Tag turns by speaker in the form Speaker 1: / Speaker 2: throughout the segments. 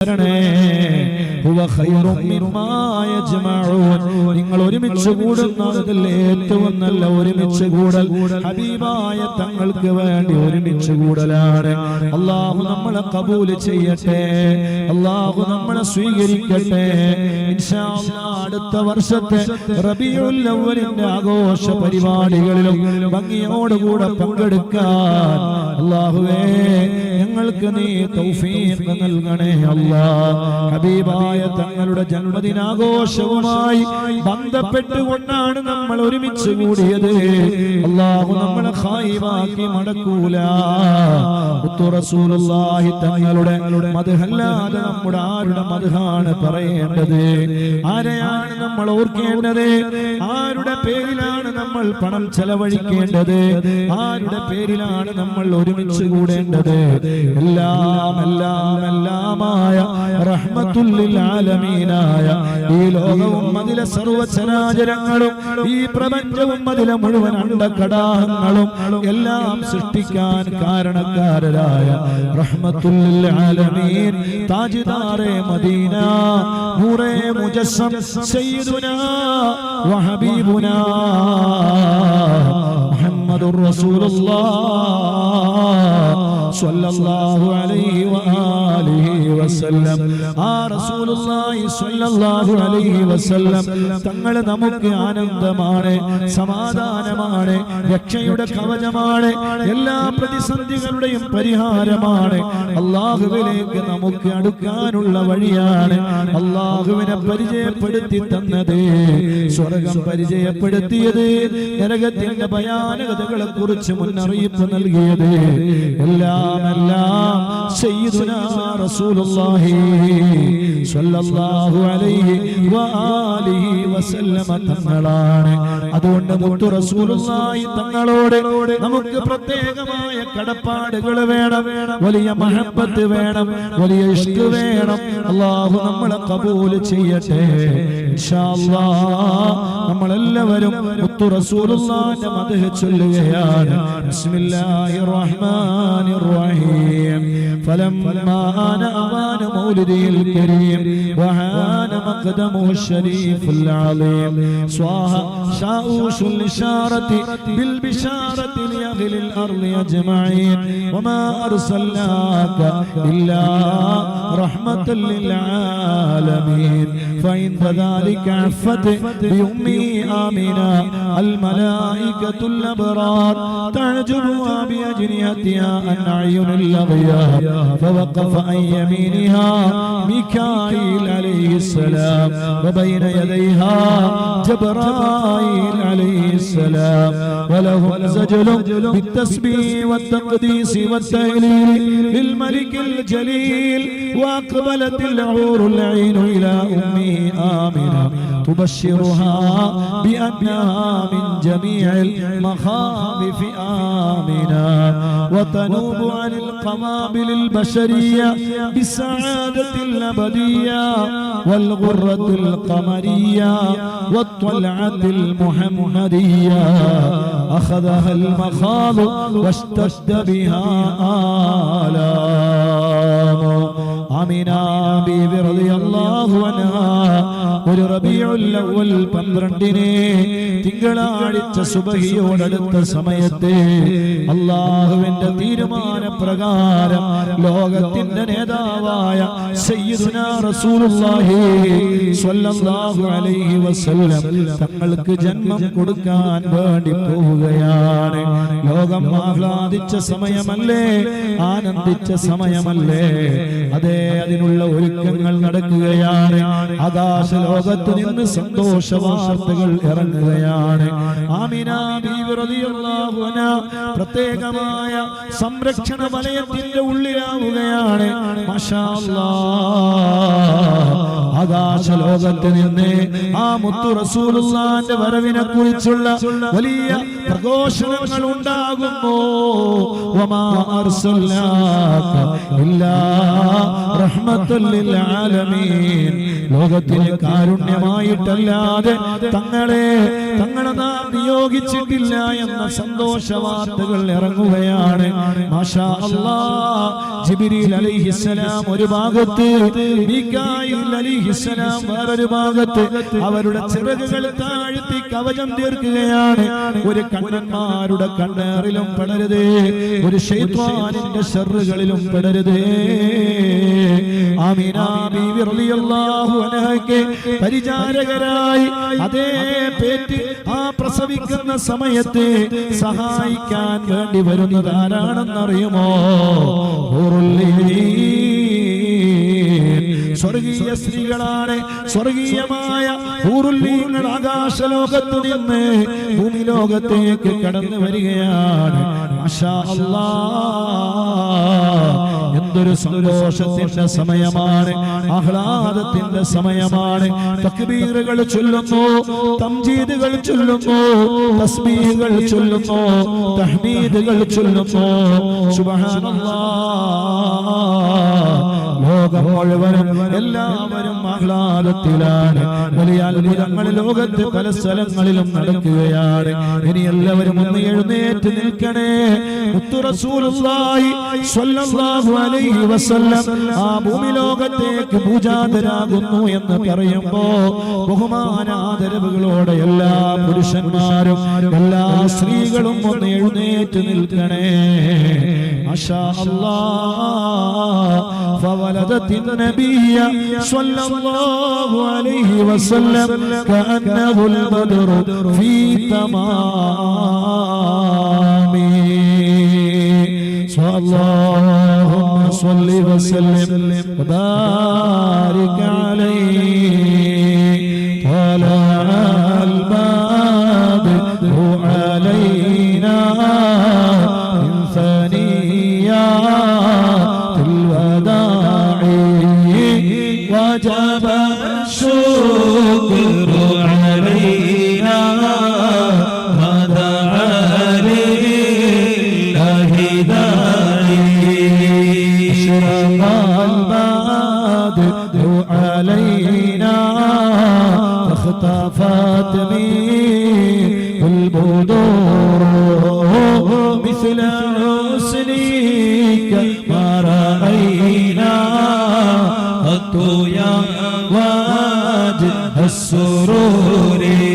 Speaker 1: തരണേ നിങ്ങൾ ഒരുമിച്ച് കൂടുന്നതിൽ ഏറ്റവും നല്ല ഒരുമിച്ച് കൂടൽ. ഹബീബായ തങ്ങൾക്ക് വേണ്ടി ഒരുമിച്ച് കൂടലാണ്. അള്ളാഹു നമ്മളെ കബൂൽ ചെയ്യട്ടെ. അള്ളാഹു നമ്മളെ സ്വീകരിക്കട്ടെ. അടുത്ത വർഷത്തെ ആഘോഷ പരിപാടികളിലും ഭംഗിയോടുകൂടെ പങ്കെടുക്കാൻ അള്ളാഹുവേ ഞങ്ങൾക്ക് നീ തൗഫീഖ് നൽകണേ അല്ലാ. ഹബീബായ തങ്ങളുടെ ജന്മദിനാഘോഷവുമായി ബന്ധപ്പെട്ടുകൊണ്ടാണ് നമ്മൾ ഒരുമിച്ച് കൂടിയത്. അള്ളാഹു നമ്മളെ ഖായിബാക്കി മടക്കൂല. റസൂലുള്ളാഹി തങ്ങളുടെ മധുഹല്ലാതെ നമ്മുടെ ആരുടെ മദ്ഹാണ് പറയേണ്ടത്? ആരെയാണ് നമ്മൾ ഓർക്കേണ്ടത്? ആരുടെ പേരിലാണ് നമ്മൾ പണം ചെലവഴിക്കേണ്ടത്? ആരുടെ പേരിലാണ് നമ്മൾ ഒരുമിച്ച് കൂടേണ്ടത്? എല്ലാം എല്ലാം എല്ലാമായ റഹ്മത്തുല്ലിൽ ആലമീനായ ഈ ലോകവും അതിലെ സർവചരാചരങ്ങളും ഈ പ്രപഞ്ചവും അതിലെ മുഴുവൻ അണ്ടകടാഹങ്ങളും എല്ലാം സൃഷ്ടിക്കാൻ കാരണക്കാരരായ റഹ്മത്തുൽ ആലമീൻ താജിദാറെ മദീന മുജസ്സം സയ്യിദുനാ മുഹമ്മദുർ റസൂലുള്ളാഹ് സ്വല്ലല്ലാഹു അലൈഹി വആലിഹി വസല്ലം ആ റസൂലുള്ളാഹി സ്വല്ലല്ലാഹു അലൈഹി വസല്ലം തങ്ങൾ നമുക്ക് ആനന്ദമാണ് സമാധാനമാണ് രക്ഷയുടെ കവചമാണ് എല്ലാ പ്രതിസന്ധികളുടെയും പരിഹാരമാണ്. അള്ളാഹുവിലേക്ക് നമുക്ക് അടുക്കാനുള്ള വഴിയാണ് അള്ളാഹുവിനെ പരിചയപ്പെടുത്തി തന്നത്. സ്വർഗം പരിചയപ്പെടുത്തിയത് നരകത്തിന്റെ ഭയാനകതകളെ കുറിച്ച് മുന്നറിയിപ്പ് നൽകിയത് എല്ലാം എല്ലാം തങ്ങളാണ്. അതുകൊണ്ട് മുത്തു റസൂലുള്ളാഹി തങ്ങളോട് നമുക്ക് പ്രത്യേകമായ കടപ്പാടുകൾ വേണം വലിയ മഹബത്ത് വേണം വലിയ ഇഷ്ട വേണം. അള്ളാഹു നമ്മളെ കബൂൽ ചെയ്യട്ടെ. നമ്മളെല്ലാവരും മുത്തു റസൂലുള്ളാഹിന്റെ മദ്ഹ് ചൊല്ലുകയാണ് ബിസ്മില്ലാഹിർ റഹ്മാനിർ റഹീം فلما آن أوان مولده الكريم وهان مقدمه الشريف العظيم صاح شاؤوش الإشارة بالبشارة لأهل الأرض أجمعين وما أرسلناك إلا رحمة للعالمين. فإن ذلك عفت بأمي آمنا الملائكة الأبرار تعجبها بأجنحتها عن أعين الأغيار. فوقف عن يمينها ميكائيل عليه السلام. وبين يديها جبرائيل عليه السلام. ولهم زجل بالتسبيح والتقديس والتهليل للملك الجليل وأقبلت العور العين إلى أمه آمنة تبشرها بأنها من جميع المخاوف آمنة وتنوب عن القوابل البشرية بالسعادة الأبدية والغرة القمرية والطلعة المحمدية أخذها المخاض واشتد بها آلام آمنا بيبي رضي الله عنها ഒരു റബീഉൽ അവ്വൽ പന്ത്രണ്ടിനെ തിങ്കളാഴ്ച സുബഹിയോടടുത്ത സമയത്ത് അള്ളാഹുവിന്റെ തീരുമാന പ്രകാരം ലോകത്തിന്റെ നേതാവായ തങ്ങൾക്ക് ജന്മം കൊടുക്കാൻ വേണ്ടി പോവുകയാണ്. ലോകം ആഹ്ലാദിച്ച സമയമല്ലേ? ആനന്ദിച്ച സമയമല്ലേ? അതേ അതിനുള്ള ഒരുക്കങ്ങൾ നടക്കുകയാണ്. ആകാശ ലോകത്ത് നിന്ന് സന്തോഷ വാർത്തകൾ ഇറങ്ങുകയാണ് പ്രത്യേകമായ സംരക്ഷണ വലയത്തിന്റെ ഉള്ളിലാവുകയാണ്. ആകാശ ലോകത്ത് നിന്ന് ആ മുത്തു റസൂലുള്ളാന്റെ വരവിനെ കുറിച്ചുള്ള വലിയ പ്രഘോഷണങ്ങൾ ഉണ്ടാകുമോ ലോകത്തിന് അർസൽനാക കാരുണ്യമായിട്ടല്ലാതെ തങ്ങളെ തങ്ങളെ നാം നിയോഗിച്ചിട്ടില്ല എന്ന സന്തോഷ വാർത്തകൾ ഇറങ്ങുകയാണ്. ഒരു ഭാഗത്ത് വേറൊരു ഭാഗത്ത് അവരുടെ ചിറകുകൾ താഴ്ത്തി കവചം തീർക്കുകയാണ്. ഒരു കണ്ണന്മാരുടെ കണ്ണേറിലും പെടരുതേ ഒരു ഷെയ്ത്വാനിന്റെ ഷെറുകളിലും പെടരുതേ. പരിചാരകരായി അതേ പേറ്റ് ആ പ്രസവിക്കുന്ന സമയത്ത് സഹായിക്കാൻ വേണ്ടി വരുന്നത് ആരാണെന്നറിയുമോ. സ്വർഗീയ സ്ത്രീകളാണ് സ്വർഗീയമായ ഊറുല്ലീങ്ങൾ ആകാശലോകത്ത് നിന്ന് ഭൂമി ലോകത്തേക്ക് കടന്നു വരികയാണ് അഷാ. എന്തൊരു സന്തോഷത്തിന്റെ സമയമാണ് ആഹ്ലാദത്തിന്റെ സമയമാണ്. തക്ബീറുകൾ ചൊല്ലുന്നു തംജീദുകൾ ചൊല്ലുന്നു തസ്ബീഹുകൾ ചൊല്ലുന്നു തഹ്മീദുകൾ ചൊല്ലുന്നു. സുബ്ഹാനല്ലാഹ് ലോകം മുഴുവനും എല്ലാവരും ആഹ്ലാദത്തിലാണ്. വലിയ അത്ഭുതങ്ങൾ ലോകത്ത് പല സ്ഥലങ്ങളിലും നടക്കുകയാണ്. ഇനി എല്ലാവരും ഒന്ന് എഴുന്നേറ്റ് നിൽക്കണേ. ആ ഭൂമി ലോകത്തേക്ക് പൂജാതരാകുന്നു എന്ന് പറയുമ്പോ ബഹുമാനാദരവുകളോടെ എല്ലാ പുരുഷന്മാരും എല്ലാ സ്ത്രീകളും ഒന്ന് എഴുന്നേറ്റ് നിൽക്കണേ. അഷാ അല്ലാഹ്. النبي صلى الله عليه وسلم كأنه البدر في تمامه اللهم صل وسلم وبارك عليه. فاختفت منه البدور مثل حسنك ما رأينا. قط يا وجه السرور.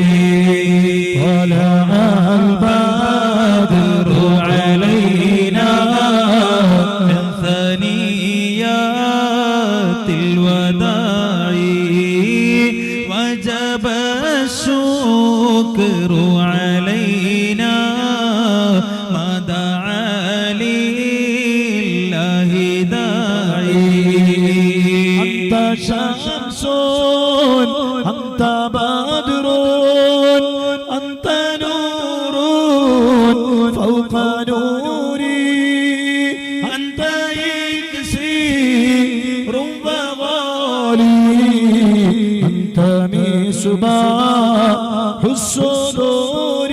Speaker 1: مصباح الصدور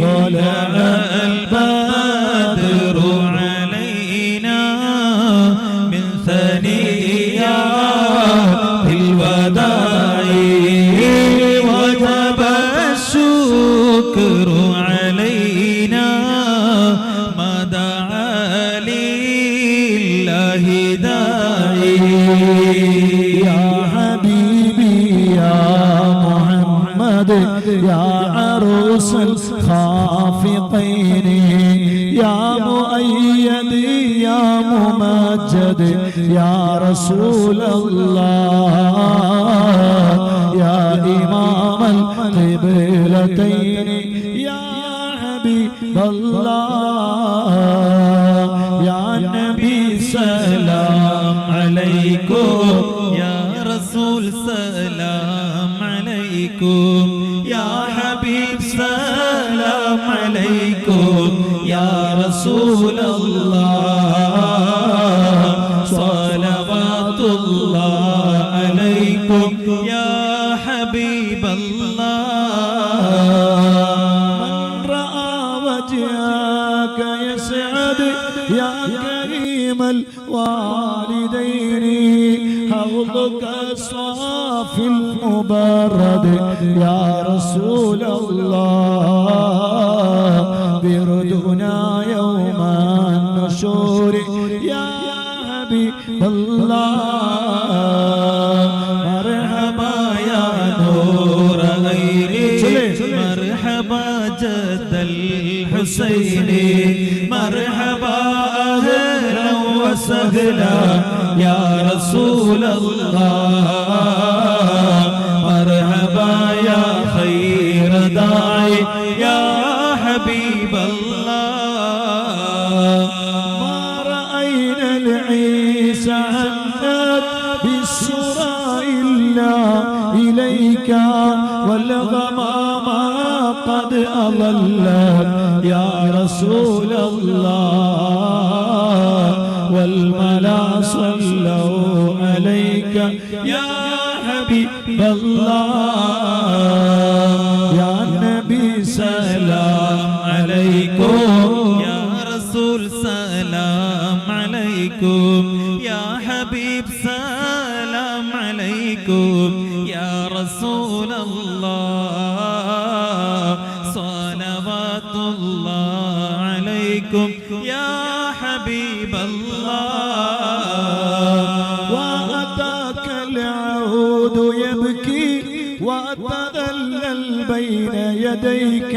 Speaker 1: طلع يا رسول الله يا إمام القبلتين يا حبيب الله الصافي المبرد يا رسول الله. بردنا يوم النشور يا حبيب الله. مرحبا يا نور
Speaker 2: غيري. مرحبا جد الحسين وسهلا يا رسول الله. مرحبا يا خير داعي يا حبيب الله.
Speaker 1: ما رأينا العيسى عنت بالسرى إلا إليك والغمام قد أضل يا رسول الله والملا صلوا عليك يا حبيب الله يا نبي سلام عليكم
Speaker 2: يا رسول سلام عليكم يا حبيب سلام عليكم يا رسول الله
Speaker 1: يديك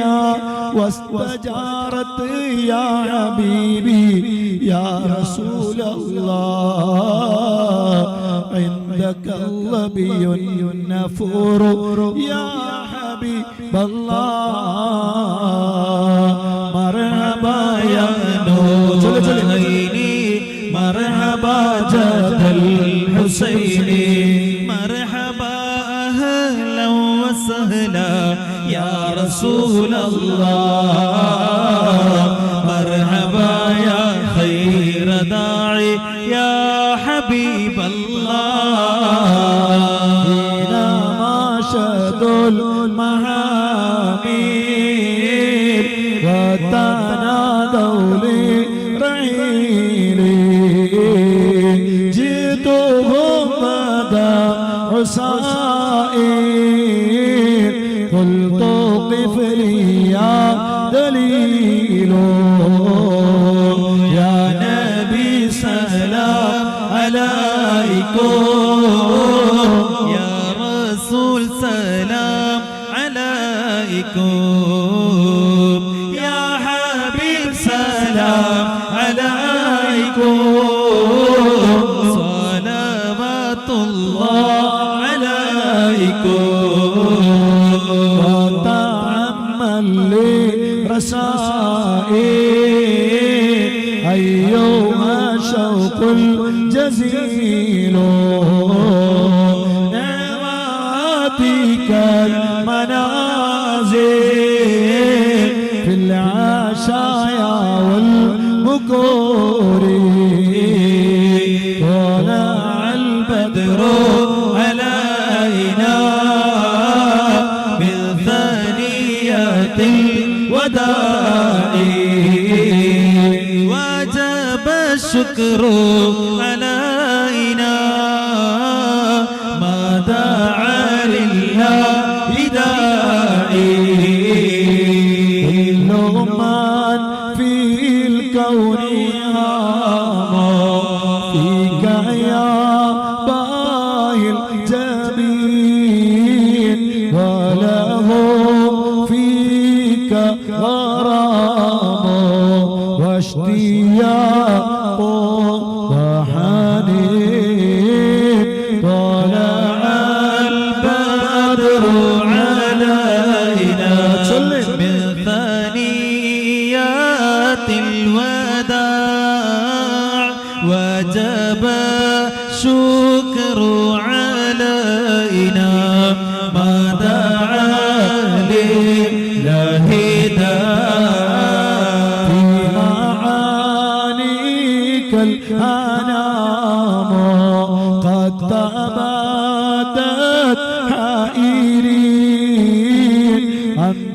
Speaker 1: واستجارت يا حبيبي يا رسول الله. عندك الظبي النفور يا حبيب الله. مرحبا يا نور
Speaker 2: مرحبا جد الحسين رسول الله. مرحبا يا خير داعي يا حبيب
Speaker 1: وتعمل لي رسائل أيها شوق الجزيل نعماتك المنازل في العشايا والبكور
Speaker 2: الشكر علينا. ما دعا لله داعي
Speaker 1: من في الكون هام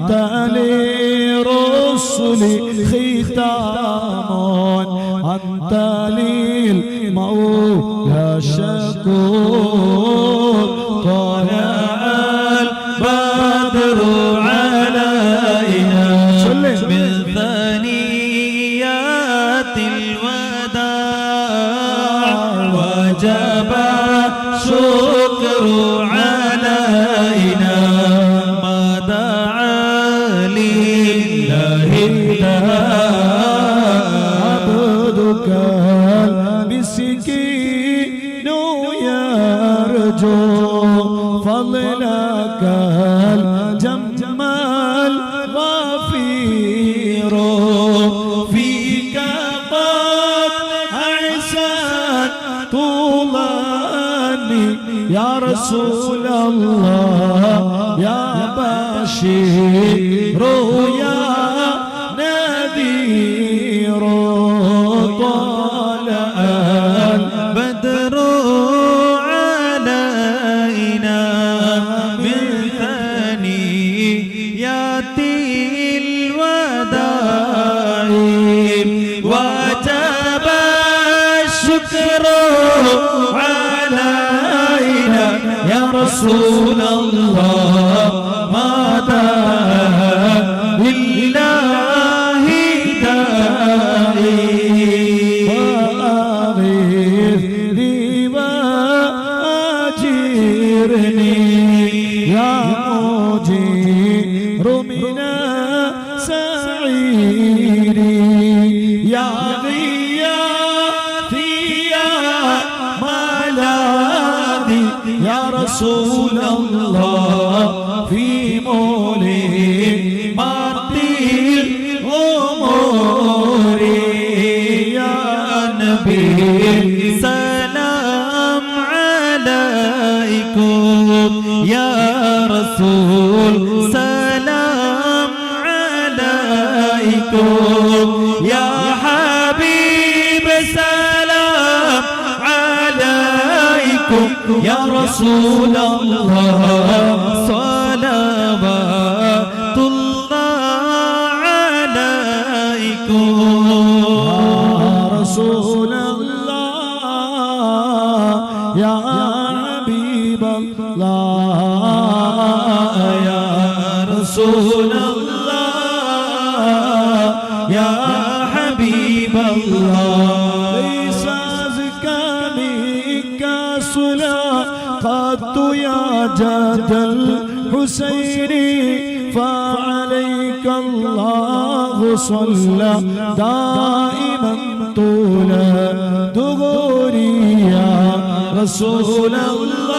Speaker 1: تأني رسلي ختام أنت للمولى شكور. يا رسول الله يا بشير يا
Speaker 2: رسول الله ما دعا لله داعي
Speaker 1: وأغثني وأجرني يا مجير من سعيري يا غياثي رسول الله في مولي ماتي الأمور يا
Speaker 2: نبي سلام عليكم يا رسول سلام عليكم رسول الله صلوات الله عليكم
Speaker 1: يا رسول الله يا حبيب الله يا رسول الله يا حبيب الله يا جد الحسين فعليك الله صلى دائما طول دغوري يا رسول الله.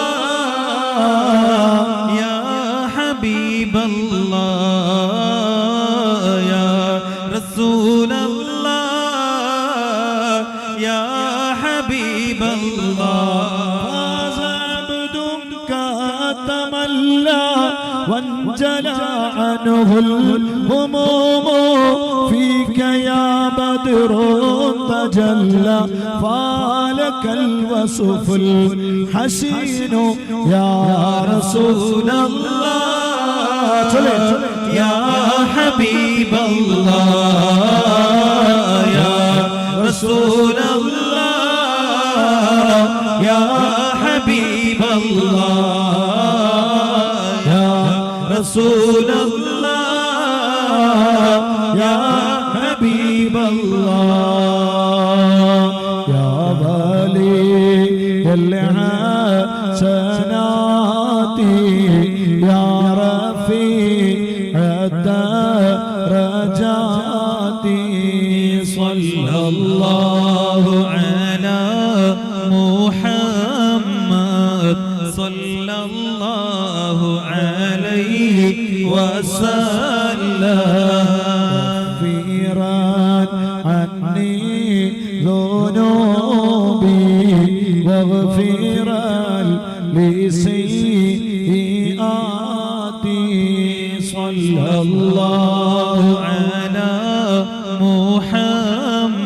Speaker 1: الهموم فيك يا بدر تجلى؟ فالك الوصف الحسين يا رسول الله.
Speaker 2: يا حبيب الله. يا رسول
Speaker 1: عني لسيئاتي صلى الله
Speaker 2: على محمد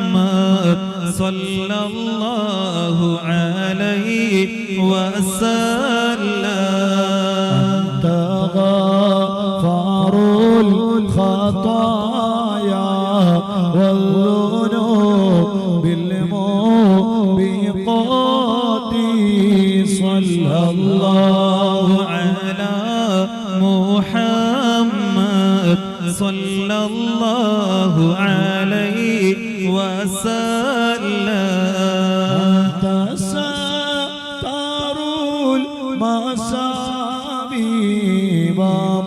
Speaker 2: صلى الله عليه وسلم.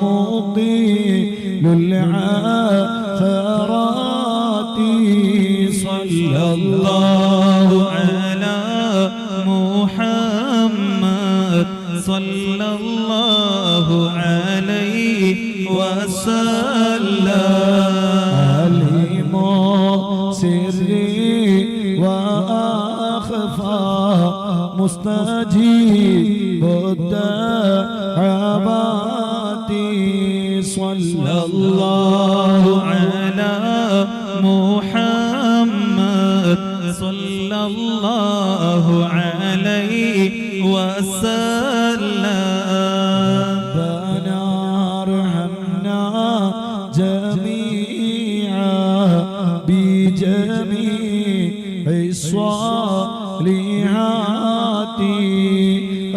Speaker 1: ومطيل العثرات صلى الله
Speaker 2: على محمد. صلى الله عليه وسلم.
Speaker 1: عليم سري وأخفى مستجيب.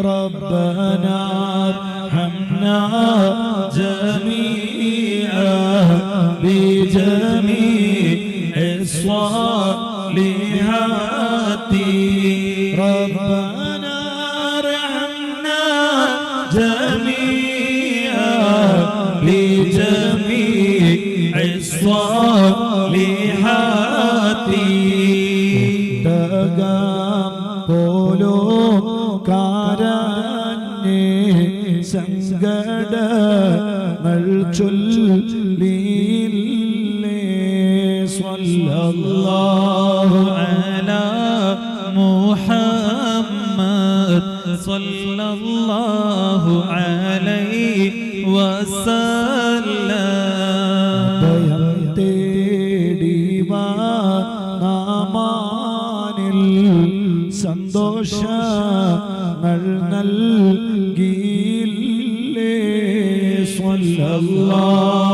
Speaker 1: ربنا ارحمنا جميعا بجميع തേടി വാ നാമാനിൽ സന്തോഷങ്ങൾ നൽകിയില്ലേ സ്വല്ലല്ലാഹു.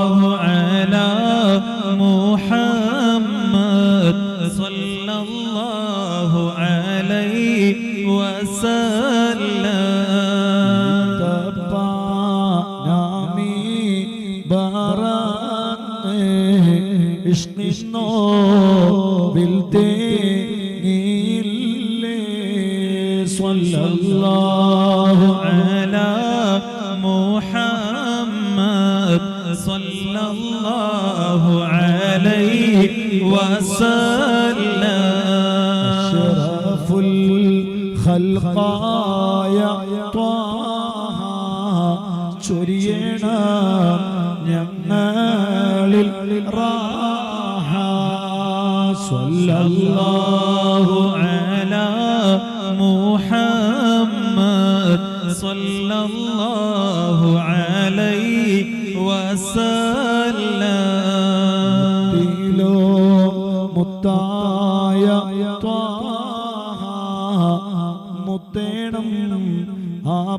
Speaker 2: وسلم.
Speaker 1: أشرف الخلق طه. شرينا
Speaker 2: نعم للراحة صلى الله على محمد. صلى الله عليه وسلم.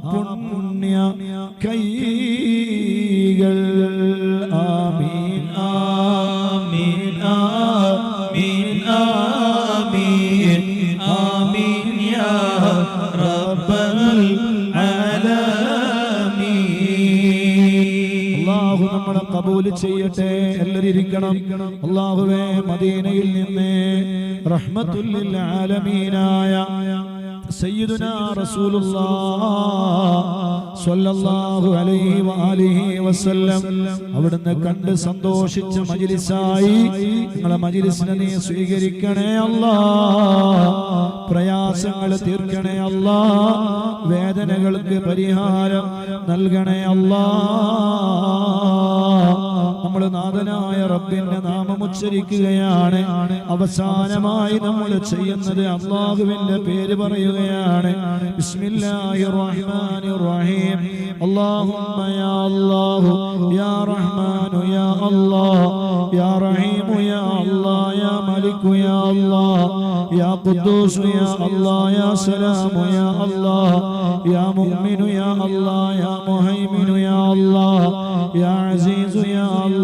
Speaker 1: പുണ്യ കൈകൾ. ആമീൻ ആമീൻ ആമീൻ ആമീൻ ആമീൻ യാ റബ്ബൽ അള്ളാഹു നമ്മളെ കബൂൽ ചെയ്യട്ടെ എല്ലാവരും ഇരിക്കണം. അള്ളാഹുവേ മദീനയിൽ നിന്ന് റഹ്മത്തുല്ലിൽ ആലമീനായ സയ്യിദുനാ റസൂലുള്ളാഹ് സ്വല്ലല്ലാഹു അലൈഹി വആലിഹി വസല്ലം. അവിടുന്ന് കണ്ട് സന്തോഷിച്ച മജ്ലിസായി. നിങ്ങളെ മജ്ലിസിനെ നീ സ്വീകരിക്കണേ അല്ലാ. പ്രയാസങ്ങൾ തീർക്കണേ അല്ലാ. വേദനകൾക്ക് പരിഹാരം നൽകണേ അല്ലാ. നമ്മൾ നാഥനായ റബ്ബിന്റെ നാമം ഉച്ചരിക്കുകയാണ് അവസാനമായി നമ്മൾ ചെയ്യുന്നത് അള്ളാഹുവിന്റെ പേര് പറയുകയാണ് ബിസ്മില്ലാഹിർ റഹ്മാനിർ റഹീം اللهم يا الله يا رحمن يا الله يا رحيم يا الله يا ملك يا الله يا قدوس يا الله يا سلام يا الله يا مؤمن يا الله يا مهيمن يا الله يا عزيز يا الله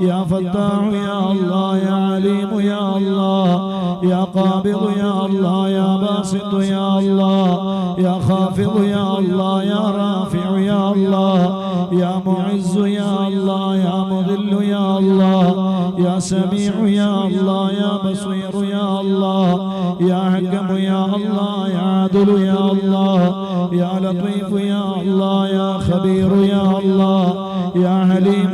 Speaker 1: يا فتاح يا الله يا عليم يا الله يا قابض يا الله يا باسط يا الله يا خافض يا الله يا رافع يا الله يا معز يا الله يا مذل يا الله يا سميع يا الله يا بصير يا الله يا حكم يا الله يا عدل يا الله يا لطيف يا الله يا خبير يا الله يا حليم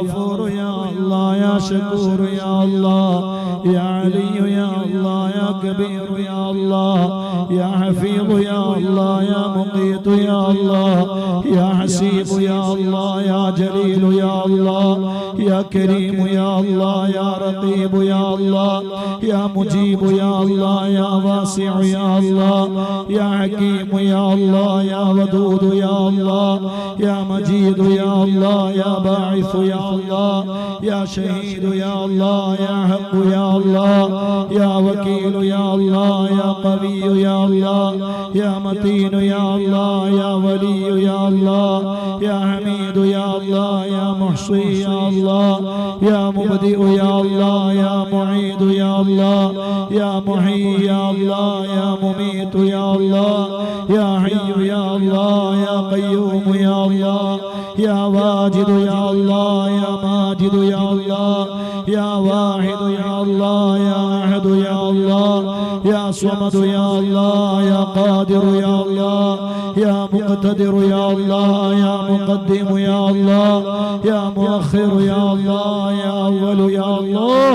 Speaker 1: غفور يا الله يا شكور يا الله يا علي يا الله يا كبير يا الله يا حفيظ يا الله يا مقيت يا الله يا حسيب يا الله يا جليل يا الله يا كريم يا الله يا رقيب يا الله يا مجيب يا الله يا واسع يا الله يا حكيم يا الله يا ودود يا الله يا مجيد يا الله يا باعث يا الله يا شهيد يا الله يا حق يا الله يا وكيل يا الله يا قوي يا الله يا متين يا الله يا ولي يا الله يا حميد يا الله يا محصي يا الله يا مبدئ يا الله يا معيد يا الله يا محيي يا الله يا مميت يا الله يا حي يا الله يا قيوم يا الله يا واجد يا الله يا ماجد يا الله يا واحد يا الله يا احد يا الله يا صمد يا الله يا قادر يا الله يا مقتدر يا الله يا مقدم يا الله يا مؤخر يا الله يا اول يا الله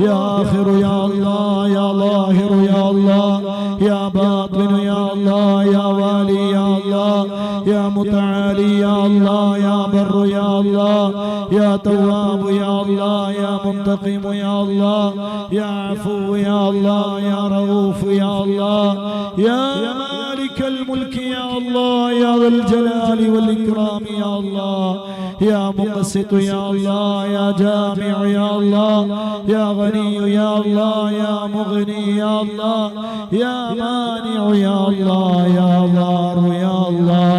Speaker 1: يا اخر يا الله يا ظاهر يا الله يا باطن يا الله يا يا متعالي يا الله يا بر يا الله يا تواب يا الله يا منتقم يا الله يا عفو يا الله يا رؤوف يا الله يا مالك الملك يا الله يا ذا الجلال والإكرام يا الله يا مقسط يا الله يا جامع يا الله يا غني يا الله يا مغني يا الله يا مانع يا الله يا ضار يا الله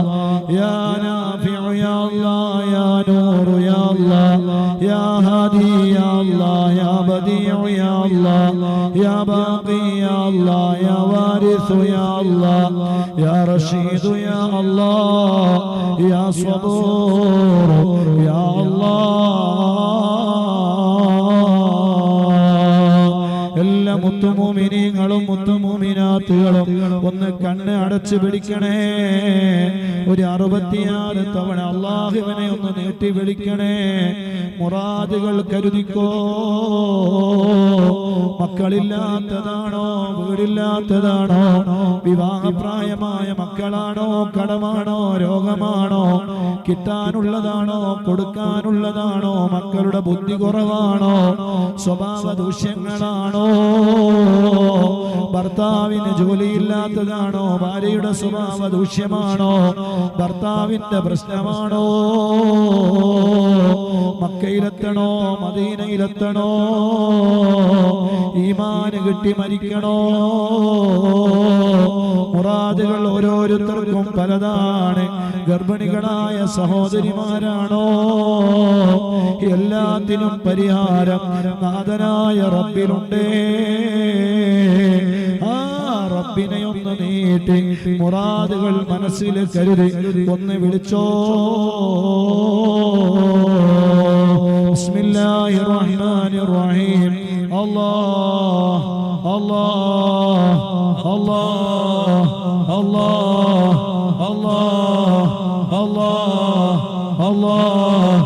Speaker 1: يا نافع يا الله يا نور يا الله يا هادي يا الله يا بديع يا الله يا باقي يا الله يا وارث يا الله يا رشيد يا الله يا صبور يا الله. മുത്തുമൂമിനീങ്ങളും മുത്തുമൂമിനാത്തുകളും ഒന്ന് കണ്ണ് അടച്ചു പിടിക്കണേ. ഒരു അറുപത്തിയാറ് തവണ അള്ളാഹുവിനെ ഒന്ന് നീട്ടി വിളിക്കണേ. മുറാദുകൾ കരുതിക്കോ? മക്കളില്ലാത്തതാണോ? വീടില്ലാത്തതാണോ? വിവാഹപ്രായമായ മക്കളാണോ? കടമാണോ? രോഗമാണോ? കിട്ടാനുള്ളതാണോ? കൊടുക്കാനുള്ളതാണോ? മക്കളുടെ ബുദ്ധി കുറവാണോ? സ്വഭാവ ദൂഷ്യങ്ങളാണോ Oh. ഭർത്താവിന് ജോലിയില്ലാത്തതാണോ? ഭാര്യയുടെ സ്വഭാവ ദൂഷ്യമാണോ? ഭർത്താവിന്റെ പ്രശ്നമാണോ? മക്കയിലെത്തണോ? മദീനയിലെത്തണോ? ഈമാന് കിട്ടി മരിക്കണോ? മുറാദുകൾ ഓരോരുത്തർക്കും പലതാണ്. ഗർഭിണികളായ സഹോദരിമാരാണോ? എല്ലാത്തിനും പരിഹാരം നാഥനായ റബ്ബിലുണ്ടേ. ഒന്ന് നീട്ടി മുറാദുകൾ മനസ്സിൽ കരുതി ഒന്ന് വിളിച്ചോ. ബിസ്മില്ലാഹിർ റഹ്മാനിർ റഹീം അല്ലാഹ് അല്ലാഹ് അല്ലാഹ് അല്ലാഹ് അല്ലാഹ് അല്ലാഹ് അല്ലാഹ്.